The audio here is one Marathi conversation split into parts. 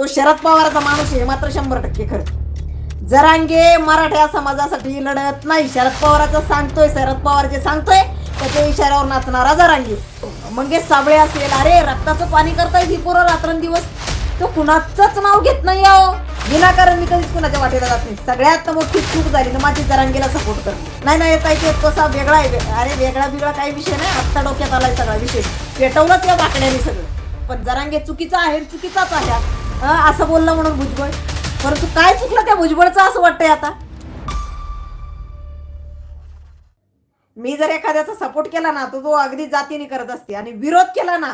तो शरद पवारचा माणूस आहे हे मात्र शंभर टक्के खरं. जरांगे मराठा समाजासाठी लढत नाही. शरद पवाराचं सांगतोय शरद पवार जे सांगतोय त्याच्या इशाऱ्यावर नाचणारा जरांगे. मंगेश साबळे असेल अरे रक्ताचं पाणी करताय ही पोरं रात्रंदिवस. तो कुणाचंच नाव घेत नाही अहो. विनाकारण मी कधीच कुणाच्या वाटेला जात नाही. सगळ्यात मोठी चूक झाली ना माझी जरांगेला सपोर्ट कर नाही नाही येता येते कसा वेगळा आहे. अरे वेगळा वेगळा काही विषय नाही. आत्ता डोक्यात आलाय सगळा विषय. पेटवलंच या बाकड्याने सगळं. पण जरांगे चुकीचा आहे चुकीचाच आहे. असं बोललं म्हणून भुजबळ. परंतु काय चुकलं त्या भुजबळचं असं वाटतंय आता? मी जर एखाद्याचा सपोर्ट केला ना तो तो अगदी जातीने करत असते आणि विरोध केला ना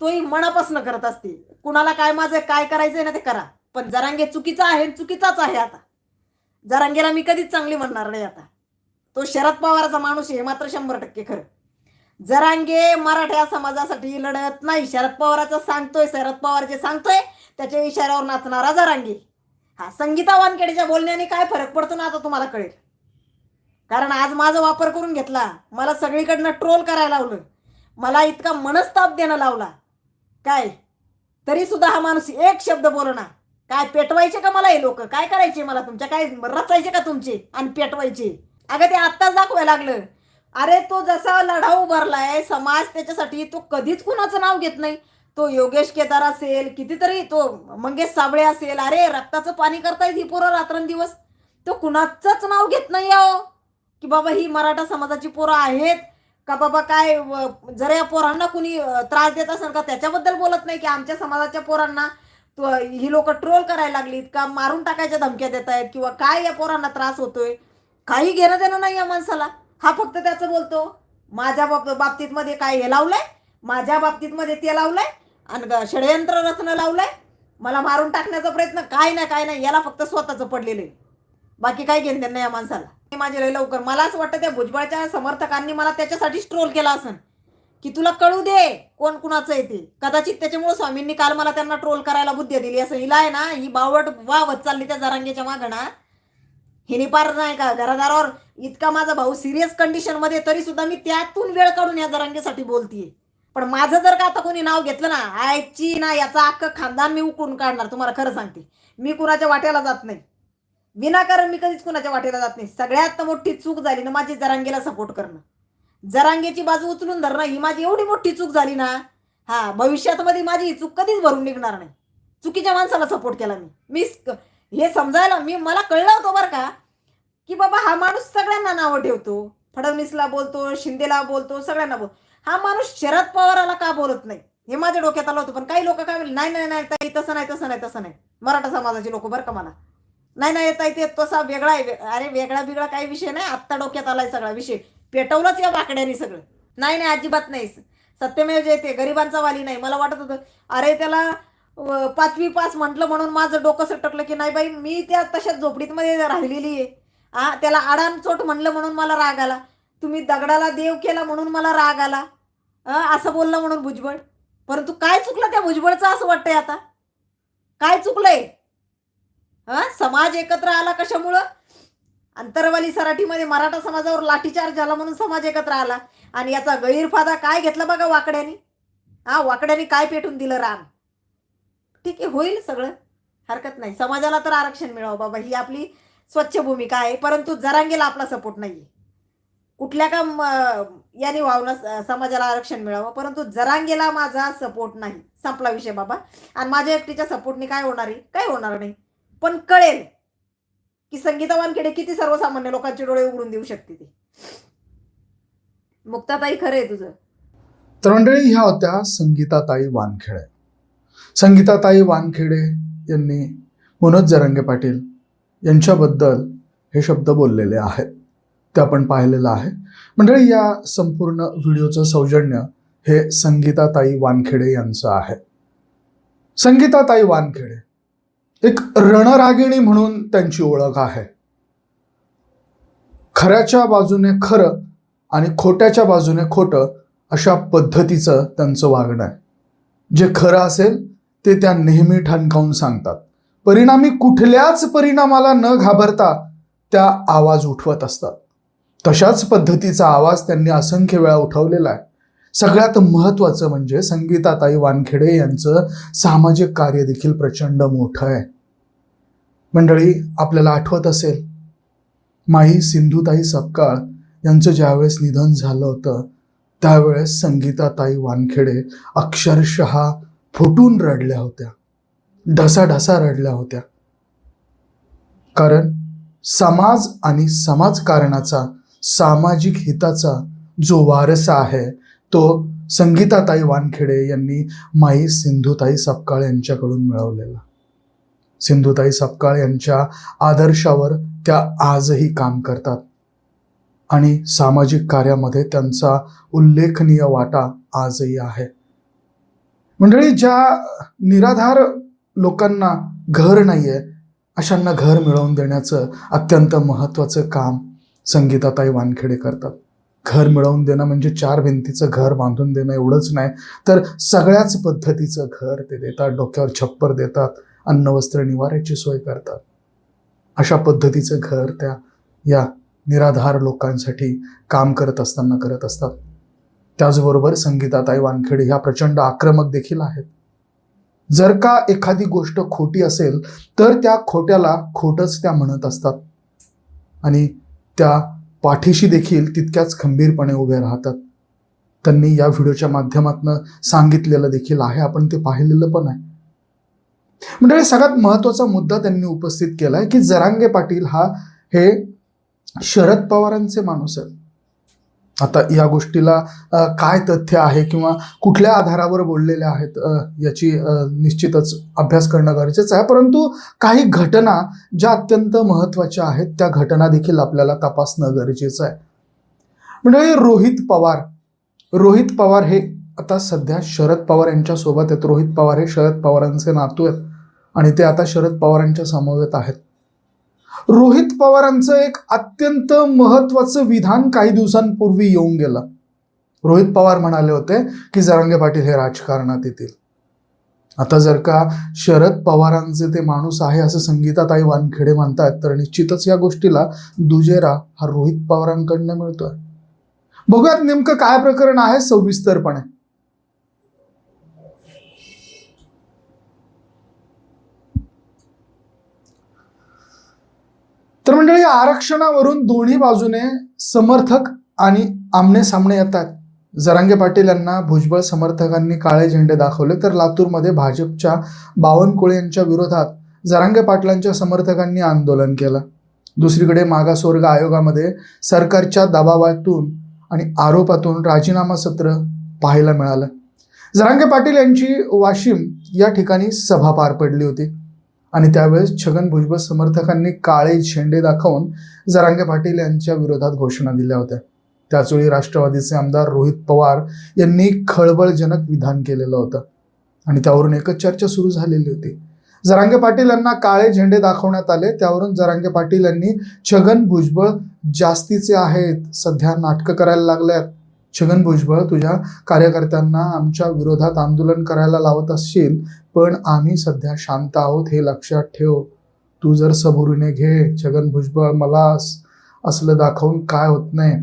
तोही मनापासून करत असते. कुणाला काय माझं काय करायचंय ना ते करा. पण जरांगे चुकीचा आहे चुकीचाच आहे आता. जरांगेला मी कधीच चांगली म्हणणार नाही आता. तो शरद पवाराचा माणूस आहे हे मात्र शंभर टक्के खरं. जरांगे मराठा समाजासाठी लढत नाही. शरद पवाराचं सांगतोय शरद पवारचे सांगतोय त्याच्या इशाऱ्यावर नाचणारा जरांगी. हा संगीता वानखेडेच्या बोलण्याने काय फरक पडतो ना आता तुम्हाला कळेल. कारण आज माझा वापर करून घेतला मला सगळीकडनं ट्रोल करायला लावलं मला इतका मनस्ताप देणं लावला. काय? तरी सुद्धा हा माणूस एक शब्द बोलना. काय पेटवायचे का मला हे लोक? काय करायचे मला तुमच्या? काय रचायचे का तुमचे आणि पेटवायचे? अगं ते आत्ताच दाखवायला लागलं. अरे तो जसा लढा उभारलाय समाज त्याच्यासाठी तो कधीच कुणाचं नाव घेत नाही. तो योगेश केदार असेल कितीतरी तो मंगेश साबळे असेल अरे रक्ताचं पाणी करतायत ही पोरं रात्रंदिवस. तो कुणाचंच नाव घेत नाही अहो. की बाबा ही मराठा समाजाची पोरं आहेत. का बाबा काय जर या पोरांना कुणी त्रास देत असेल का त्याच्याबद्दल बोलत नाही की आमच्या समाजाच्या पोरांना तो- ही लोक ट्रोल करायला लागलीत का मारून टाकायच्या धमक्या देत आहेत किंवा काय या पोरांना त्रास होतोय? काही घेणं देणं नाही या माणसाला. हा फक्त त्याचं बोलतो. माझ्या बाब बाबतीत मध्ये काय हे लावलंय? माझ्या बाबतीत मध्ये ते लावलंय? आणि ग- षडयंत्र रचना लावलंय? मला मारून टाकण्याचा प्रयत्न? काय नाही काय नाही. याला फक्त स्वतःचं पडलेलं आहे. बाकी काय घेणं त्यांना या माणसाला. माझे लय लवकर मला असं वाटतं त्या भुजबळच्या समर्थकांनी मला त्याच्यासाठीच ट्रोल केला असन. की तुला कळू दे कोण कुणाचं आहे ते. कदाचित त्याच्यामुळे स्वामींनी काल मला त्यांना ट्रोल करायला बुद्धी दिली. असं हिला आहे ना ही बावट वावत चालली त्या जरांगेच्या मागं ना. हिने पार नाही का घरादारावर इतका माझा भाऊ सिरियस कंडिशनमध्ये तरी सुद्धा मी त्यातून वेळ काढून या जरांगेसाठी बोलतीये. पण माझं जर का आता कोणी नाव घेतलं ना आयची ना याचा अख्खं खानदान मी उकळून काढणार तुम्हाला खरं सांगते. मी कुणाच्या वाट्याला जात नाही. विनाकारण मी कधीच कुणाच्या वाटेला जात नाही. सगळ्यात मोठी चूक झाली ना माझी जरांगेला सपोर्ट करणं. जरांगेची बाजू उचलून धरणं ही माझी एवढी मोठी चूक झाली ना हा भविष्यात मध्ये माझी ही चूक कधीच भरून निघणार नाही. चुकीच्या माणसाला सपोर्ट केला मी. मी हे समजायला मी मला कळलं होतं बरं का की बाबा हा माणूस सगळ्यांना नावं ठेवतो. फडणवीसला बोलतो शिंदेला बोलतो सगळ्यांना बोलतो. हा माणूस शरद पवाराला का बोलत नाही? हे माझ्या डोक्यात आलं होतं पण काही लोक काय म्हणले नाही नाही नाही ताई तसं नाही तसं नाही तसं नाही. मराठा समाजाचे लोक बरं का मला? नाही नाही ताई ते तसा वेगळा आहे अरे वेगळा बिगळा काही विषय नाही आत्ता डोक्यात आलाय सगळा विषय. पेटवलंच या बाकड्याने सगळं. नाही नाही अजिबात नाही सत्यमेव जयते गरिबांचा वाली नाही. मला वाटत होतं अरे त्याला पाचवी पास म्हटलं म्हणून माझं डोकं सटकलं की नाही बाई मी त्या तशा झोपडीतमध्ये राहिलेली आहे. हा त्याला आडान चोट म्हणलं म्हणून मला राग आला. तुम्ही दगडाला देव केला म्हणून मला राग आला. असं बोललं म्हणून भुजबळ. परंतु काय चुकलं त्या भुजबळचं असं वाटतंय आता? काय चुकलंय? हा समाज एकत्र आला कशामुळं? अंतरवाली सराठीमध्ये मराठा समाजावर लाठीचार्ज झाला म्हणून समाज एकत्र आला. आणि याचा गैरफायदा काय घेतला बघा वाकड्यानी? हा वाकड्यानी काय पेटून दिलं राम? ठीक आहे होईल सगळं. हरकत नाही. समाजाला तर आरक्षण मिळावं बाबा. ही आपली स्वच्छ भूमिका आहे. परंतु जरांगेला आपला सपोर्ट नाहीये. कुठल्या का याने वावलं समाजाला आरक्षण मिळावं? परंतु जरांगेला माझा सपोर्ट नाही. संपला विषय बाबा. आणि माझ्या एकटीच्या सपोर्टने काय होणार आहे? काय होणार नाही. पण कळेल की संगीता वानखेडे किती सर्वसामान्य लोकांचे डोळे उघडून देऊ शकते ती. मुक्ताताई खरं आहे तुझं. तर मंडळी ह्या होत्या संगीताताई वानखेडे. संगीताताई वानखेडे यांनी मनोज जरंगे पाटील यांच्याबद्दल हे शब्द बोललेले आहेत. ते आपण पाहिलेलं आहे. मंडळी या संपूर्ण व्हिडिओचं सौजन्य हे संगीताताई वानखेडे यांचं आहे. संगीताताई वानखेडे एक रणरागिणी म्हणून त्यांची ओळख आहे. खऱ्याच्या बाजूने खरं आणि खोट्याच्या बाजूने खोटं अशा पद्धतीचं त्यांचं वागणं आहे. जे खरं असेल ते त्या नेहमी ठणकावून सांगतात. परिणामी कुठल्याच परिणामाला न घाबरता त्या आवाज उठवत असतात. तशाच पद्धतीचा आवाज त्यांनी असंख्य वेळा उठवलेला आहे. सगळ्यात महत्त्वाचं म्हणजे संगीताताई वानखेडे यांचं सामाजिक कार्य देखील प्रचंड मोठं आहे. मंडळी आपल्याला आठवत असेल माई सिंधुताई सपकाळ यांचं ज्यावेळेस निधन झालं होतं त्यावेळेस संगीताताई वानखेडे अक्षरशः फुटून रडल्या होत्या. ढसाढसा रडल्या होत्या. कारण समाज आणि समाजकारणाचा सामाजिक हिताचा जो वारसा आहे तो संगीताताई वानखेडे यांनी माई सिंधुताई सपकाळ यांच्याकडून मिळवलेला. सिंधुताई सपकाळ यांच्या आदर्शावर त्या आजही काम करतात. आणि सामाजिक कार्यामध्ये त्यांचा उल्लेखनीय वाटा आजही आहे. मंडळी ज्या निराधार लोकांना घर नाही आहे अशांना घर मिळवून देण्याचं अत्यंत महत्त्वाचं काम संगीताताई वानखेडे करतात. घर मिळवून देणं म्हणजे चार भिंतीचं घर बांधून देणं एवढंच नाही. तर सगळ्याच पद्धतीचं घर ते देतात डोक्यावर छप्पर देतात अन्न वस्त्र निवाऱ्याची सोय करतात. अशा पद्धतीचं घर त्या या निराधार लोकांसाठी काम करत असताना करत असतात. त्याचबरोबर संगीताताई वानखेडे ह्या प्रचंड आक्रमक देखील आहेत. जर का एखादी गोष्ट खोटी असेल तर त्या खोट्याला खोटच त्या म्हणत असतात. आणि त्या पाठीशी देखील तितक्याच खंबीरपणे उभे राहतात. त्यांनी या व्हिडिओच्या माध्यमातून सांगितलेलं देखील आहे. आपण ते पाहिलेलं पण आहे. म्हणजे सगळ्यात महत्त्वाचा मुद्दा त्यांनी उपस्थित केला आहे की जरांगे पाटील हा हे शरद पवारांचे माणूस आहेत. आता या गोष्टीला काय तथ्य आहे किंवा कुठल्या आधारावर बोललेले आहेत याची निश्चितच अभ्यास करणं गरजेचं आहे. परंतु काही घटना ज्या अत्यंत महत्त्वाच्या आहेत त्या घटना देखील आपल्याला तपासणं गरजेचं आहे. म्हणजे रोहित पवार रोहित पवार हे आता सध्या शरद पवार यांच्या सोबत आहेत. रोहित पवार हे शरद पवारांचे नातू आहेत आणि ते आता शरद पवारांच्या समवेत आहेत. रोहित पवारांचं एक अत्यंत महत्वाचं विधान काही दिवसांपूर्वी येऊन गेलं. रोहित पवार म्हणाले होते की जरांगे पाटील हे राजकारणात येतील. आता जर का शरद पवारांचे ते माणूस आहे असं संगीताताई वानखेडे म्हणतात तर निश्चितच या गोष्टीला दुजेरा हा रोहित पवारांकडनं मिळतोय. बघूयात नेमकं काय प्रकरण आहे सविस्तरपणे. तर मंडळी आरक्षणावरून दोन्ही बाजूने समर्थक आणि आमने सामने येतात. जरांगे पाटील यांना भुजबळ समर्थकांनी काळे झेंडे दाखवले तर लातूरमध्ये भाजपच्या बावनकुळे यांच्या विरोधात जरांगे पाटलांच्या समर्थकांनी आंदोलन केलं. दुसरीकडे मागासवर्ग आयोगामध्ये सरकारच्या दबावातून आणि आरोपातून राजीनामा सत्र पाहायला मिळालं. जरांगे पाटील यांची वाशिम या ठिकाणी सभा पार पडली होती. आणि त्यावेळेस छगन भुजबळ समर्थकांनी काळे झेंडे दाखवून जरांगे पाटील यांच्या विरोधात घोषणा दिल्या होत्या. त्याचवेळी राष्ट्रवादीचे आमदार रोहित पवार यांनी खळबळजनक विधान केलेलं होतं. आणि त्यावरून एकच चर्चा सुरू झालेली होती. जरांगे पाटील यांना काळे झेंडे दाखवण्यात आले त्यावरून जरांगे पाटील यांनी छगन भुजबळ जास्तीचे आहेत सध्या नाटकं करायला लागल्यात. छगन भुजबळ तुझ्या कार्यकर्त्यांना आमच्या विरोधात आंदोलन करायला लावत असशील पण आम्ही सध्या शांत आहोत हे लक्षात ठेव. तू जर सबुरीने घे छगन भुजबळ मला असलं दाखवून काय होत नाही?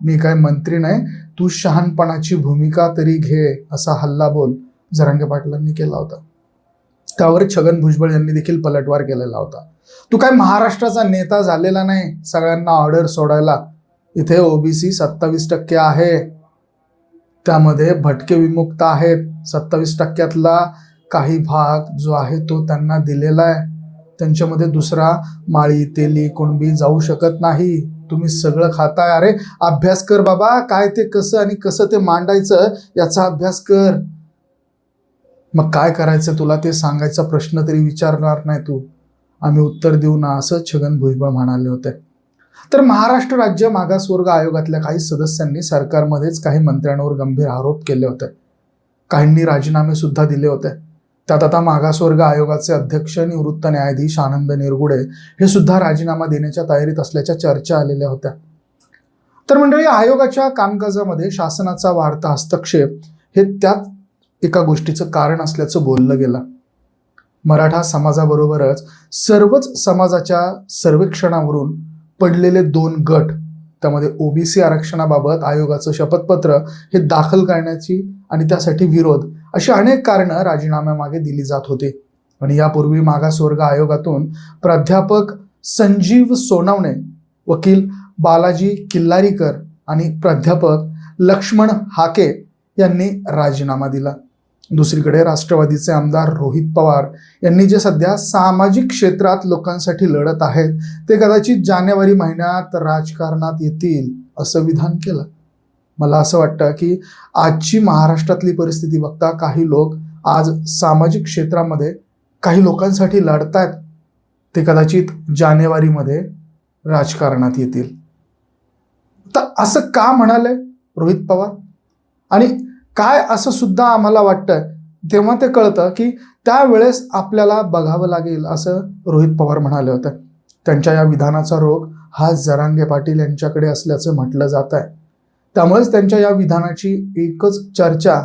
मी काय मंत्री नाही? तू शहाणपणाची भूमिका तरी घे असा हल्ला बोल जरांगे पाटलांनी केला होता. त्यावर छगन भुजबळ यांनी देखील पलटवार केलेला होता. तू काय महाराष्ट्राचा नेता झालेला नाही सगळ्यांना ऑर्डर सोडायला? इथे ओबीसी सत्तावीस टक्के आहे. त्यामध्ये भटके विमुक्त आहेत. सत्तावीस टक्क्यातला काही भाग जो आहे तो त्यांना दिलेला आहे. त्यांच्यामध्ये दुसरा माळी तेली कुणबी जाऊ शकत नाही. तुम्ही सगळं खाताय. अरे अभ्यास कर बाबा. काय ते कसं आणि कसं ते मांडायचं याचा अभ्यास कर. मग काय करायचं तुला ते सांगायचा प्रश्न तरी विचारणार नाही तू. आम्ही उत्तर देऊ ना असं छगन भुजबळ म्हणाले होते. तर महाराष्ट्र राज्य मागासवर्ग आयोगातल्या काही सदस्यांनी सरकारमध्येच काही मंत्र्यांवर गंभीर आरोप केले होते. काहींनी राजीनामे सुद्धा दिले होते. त्यात आता मागासवर्ग आयोगाचे अध्यक्ष निवृत्त न्यायाधीश आनंद निरगुडे हे सुद्धा राजीनामा देण्याच्या तयारीत असल्याच्या चर्चा आलेल्या होत्या. तर मंडळी आयोगाच्या कामकाजामध्ये शासनाचा वाढता हस्तक्षेप हे त्यात एका गोष्टीचं कारण असल्याचं बोललं गेलं. मराठा समाजाबरोबरच सर्वच समाजाच्या सर्वेक्षणावरून पडलेले दोन गट त्यामध्ये ओबीसी आरक्षणाबाबत आयोगाचं शपथपत्र हे दाखल करण्याची आणि त्यासाठी विरोध अशी अनेक कारणं राजीनाम्यामागे दिली जात होती. आणि यापूर्वी मागासवर्ग आयोगातून प्राध्यापक संजीव सोनावणे वकील बालाजी किल्लारीकर आणि प्राध्यापक लक्ष्मण हाके यांनी राजीनामा दिला. दुसरीकडे राष्ट्रवादीचे आमदार रोहित पवार यांनी जे सध्या सामाजिक क्षेत्रात लोकांसाठी लढत आहेत ते कदाचित जानेवारी महिन्यात राजकारणात येतील असं विधान केलं. मला असं वाटतं की आजची महाराष्ट्रातली परिस्थिती बघता काही लोक आज सामाजिक क्षेत्रामध्ये काही लोकांसाठी लढतायत ते कदाचित जानेवारीमध्ये राजकारणात येतील. तर असं का म्हणाले रोहित पवार? आणि काय असं सुद्धा आम्हाला वाटतं तेव्हा ते कळतं की त्यावेळेस आपल्याला बघावं लागेल असं रोहित पवार म्हणाले होते. त्यांच्या या विधानाचा रोग हा जरांगे पाटील यांच्याकडे असल्याचं म्हटलं जात आहे. त्यामुळेच त्यांच्या या विधानाची एकच चर्चा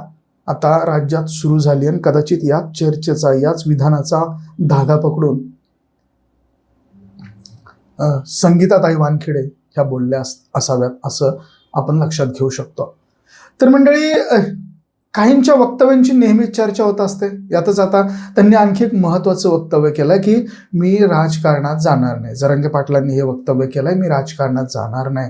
आता राज्यात सुरू झाली आणि कदाचित याच चर्चेचा याच विधानाचा धागा पकडून संगीताताई वानखेडे ह्या बोलल्या असाव्यात असं आपण लक्षात घेऊ शकतो. तर मंडळी काहींच्या वक्तव्यांची नेहमीच चर्चा होत असते. यातच आता त्यांनी आणखी एक महत्त्वाचं वक्तव्य केलं की मी राजकारणात जाणार नाही. जरंगे पाटलांनी हे वक्तव्य केलंय मी राजकारणात जाणार नाही.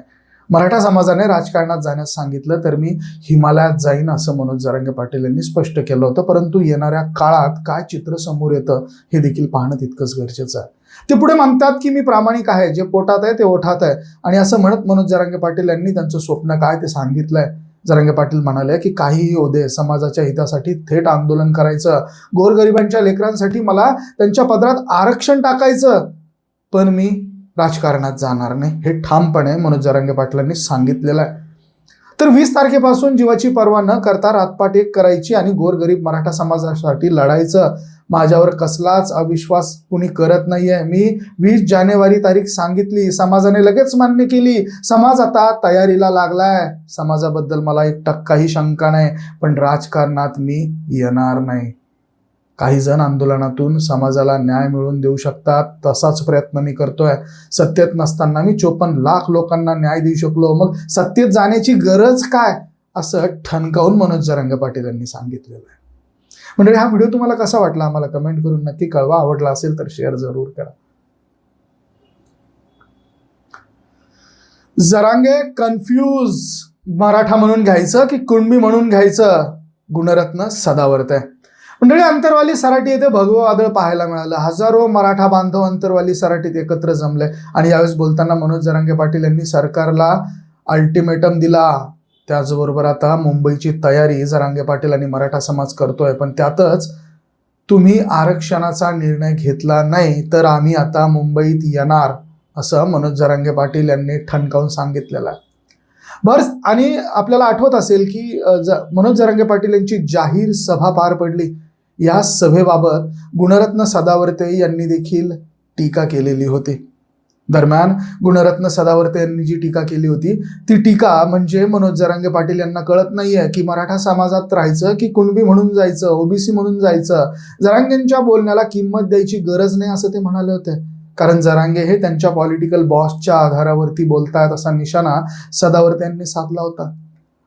मराठा समाजाने राजकारणात जाण्यास सांगितलं तर मी हिमालयात जाईन असं मनोज जरांगे पाटील यांनी स्पष्ट केलं होतं. परंतु येणाऱ्या काळात काय चित्र समोर येतं हे देखील पाहणं तितकंच गरजेचं आहे. ते पुढे म्हणतात की मी प्रामाणिक आहे जे पोटात आहे ते ओठात आहे. आणि असं म्हणत मनोज जरांगे पाटील यांनी त्यांचं स्वप्न काय ते सांगितलंय. जरांगे पाटील म्हणाले की काहीही होदे समाजाच्या हितासाठी थेट आंदोलन करायचं. गोरगरिबांच्या लेकरांसाठी मला त्यांच्या पदरात आरक्षण टाकायचं. पण मी राजकारणात जाणार नाही. हे ठामपणे मनोज जरांगे पाटलांनी सांगितलेलं आहे. तर वीस तारखेपासून जीवाची पर्वा न करता रातपाट एक करायची आणि गोरगरीब मराठा समाजासाठी लढायचं. माझ्यावर कसलाच अविश्वास कुणी करत नाहीये. मी वीस जानेवारी तारीख सांगितली समाजाने लगेच मान्य केली समाज आता तयारीला लागलाय. समाजाबद्दल मला एक टक्काही शंका नाही पण राजकारणात मी येणार नाही. काही जण आंदोलनातून समाजाला न्याय मिळवून देऊ शकतात तसाच प्रयत्न मी करतोय. सत्तेत नसताना मी चोपन्न लाख लोकांना न्याय देऊ शकलो. मग सत्तेत जाण्याची गरज काय? असं ठणकावून मनोज जरंगे पाटील यांनी सांगितलेलं आहे. म्हणजे हा व्हिडिओ तुम्हाला कसा वाटला आम्हाला कमेंट करून नक्की कळवा. आवडला असेल तर शेअर जरूर करा. जरांगे कन्फ्यूज मराठा म्हणून घ्यायचं की कुणबी म्हणून घ्यायचं? गुणरत्न सदावर्त. आहे मंडळी अंतरवाली सराटी येथे भगवं वादळ पाहायला मिळालं. हजारो मराठा बांधव अंतरवाली सराटीत एकत्र जमले. आणि यावेळेस बोलताना मनोज जरांगे पाटील यांनी सरकारला अल्टिमेटम दिला. त्याचबरोबर आता मुंबईची तयारी जरांगे पाटील आणि मराठा समाज करतोय पण त्यातच तुम्ही आरक्षणाचा निर्णय घेतला नाही तर आम्ही आता मुंबईत येणार असं मनोज जरांगे पाटील यांनी ठणकावून सांगितलेलं आहे. बरं आणि आपल्याला आठवत असेल की ज मनोज जरांगे पाटील यांची जाहीर सभा पार पडली. या सभेबाबत गुणरत्न सदावर्ते यांनी देखील टीका केलेली होती. दरम्यान गुणरत्न सदावर्ते यांनी जी टीका केली होती ती टीका म्हणजे मनोज जरांगे पाटील यांना कळत नाहीये की मराठा समाजात राहायचं की कुणबी म्हणून जायचं ओबीसी म्हणून जायचं जरांगेंच्या बोलण्याला किंमत द्यायची गरज नाही असं ते म्हणाले होते. कारण जरांगे हे त्यांच्या पॉलिटिकल बॉसच्या आधारावरती बोलतायत असा निशाणा सदावर्ते यांनी साधला होता.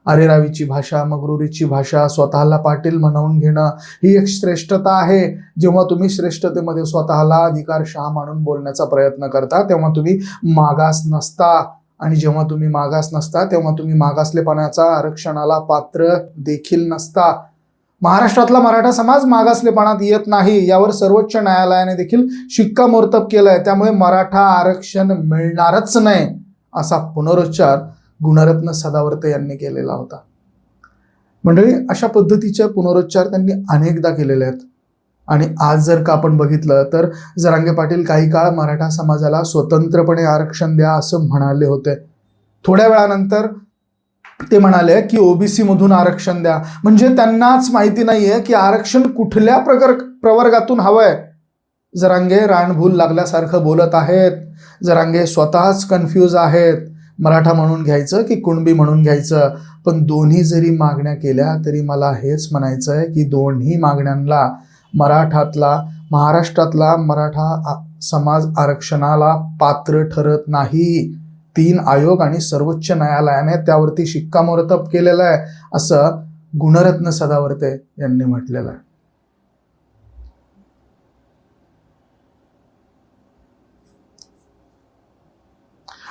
अरेरावीची भाषा मगरुरीची भाषा स्वतःला पाटील म्हणवून घेणं ही एक श्रेष्ठता आहे. जेव्हा तुम्ही श्रेष्ठतेमध्ये स्वतःला अधिकारशहा मानून बोलण्याचा प्रयत्न करता तेव्हा तुम्ही मागास नसता. आणि जेव्हा तुम्ही मागास नसता तेव्हा तुम्ही मागासलेपणाचा आरक्षणाला पात्र देखील नसता. महाराष्ट्रातला मराठा समाज मागासलेपणात येत नाही. यावर सर्वोच्च न्यायालयाने देखील शिक्कामोर्तब केलंय. त्यामुळे मराठा आरक्षण मिळणारच नाही असा पुनरुच्चार गुणरत्न सदावर्ते यांनी केलेला होता. मंडळी अशा पद्धतीचे पुनरुच्चार त्यांनी अनेकदा केलेले आहेत. आणि आज जर का आपण बघितलं तर जरांगे पाटील काही काळ मराठा समाजाला स्वतंत्रपणे आरक्षण द्या असं म्हणाले होते. थोड्या वेळानंतर ते म्हणाले की ओबीसी मधून आरक्षण द्या. म्हणजे त्यांनाच माहिती नाहीये की आरक्षण कुठल्या प्रकार प्रवर्गातून हवंय. जरांगे रानभूल लागल्यासारखं बोलत आहेत. जरांगे स्वतःच कन्फ्यूज आहेत. मराठा म्हणून घ्यायचं की कुणबी म्हणून घ्यायचं? पण दोन्ही जरी मागण्या केल्या तरी मला हेच म्हणायचं आहे की दोन्ही मागण्यांना मराठातला महाराष्ट्रातला मराठा आ- समाज आरक्षणाला पात्र ठरत नाही. तीन आयोग आणि सर्वोच्च न्यायालयाने त्यावरती शिक्कामोर्तब केलेलं आहे असं गुणरत्न सदावर्ते यांनी म्हटलेलं आहे.